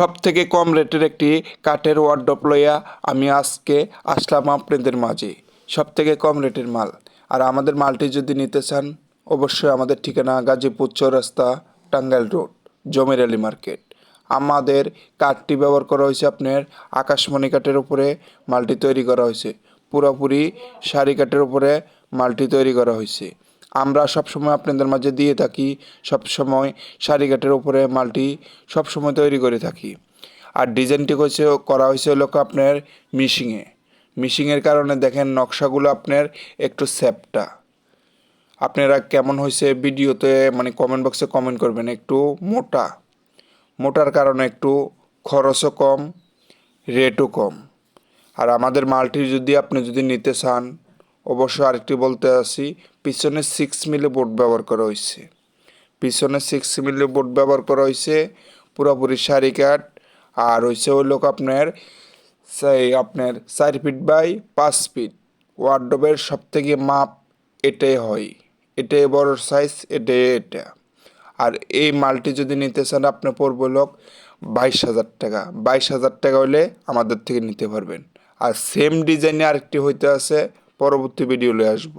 সব থেকে কম রেটের একটি কাঠের ওয়ার্ডপ লইয়া আমি আজকে আসলাম আপনাদের মাঝে। সব থেকে কম রেটের মাল। আর আমাদের মালটি যদি নিতে চান, অবশ্যই আমাদের ঠিকানা গাজীপুর চৌরাস্তা, টাঙ্গাইল রোড, জমির আলী মার্কেট। আমাদের কাঠটি ব্যবহার করা হয়েছে আপনার আকাশমণি কাঠের উপরে মালটি তৈরি করা হয়েছে। পুরোপুরি শাড়ি কাঠের উপরে মালটি তৈরি করা হয়েছে। আমরা সবসময় আপনাদের মাঝে দিয়ে থাকি, সবসময় কাঠের উপরে মালটি সবসময় তৈরি করে থাকি। আর ডিজাইনটি হচ্ছে করা হয়েছে হলো আপনার মিশিংয়ে। মিশিংয়ের কারণে দেখেন নকশাগুলো আপনার একটু স্যাপটা। আপনারা কেমন হয়েছে ভিডিওতে মানে কমেন্ট বক্সে কমেন্ট করবেন, একটু মোটা। মোটার কারণে একটু খরচও কম রেটও কম। আর আমাদের মালটি যদি আপনি যদি নিতে চান অবশ্যই আরেকটি বলতে আসি পিছনে সিক্স মিলি বোর্ড ব্যবহার করা হয়েছে। পিছনে সিক্স মিলি বোর্ড ব্যবহার করা হয়েছে, পুরোপুরি শাড়ি কাট আর হয়েছে হইল আপনার, সেই আপনার চার ফিট বাই পাঁচ ফিট ওয়ার্ডবের সব থেকে মাপ এটাই হয়। এটাই বড় সাইজ এটাই এটা। আর এই মালটি যদি নিতে চান আপনার পড়বে লোক বাইশ হাজার টাকা। বাইশ হাজার টাকা হলে আমাদের থেকে নিতে পারবেন। আর সেম ডিজাইনে আরেকটি হইতে আছে পরবর্তী ভিডিও আসব।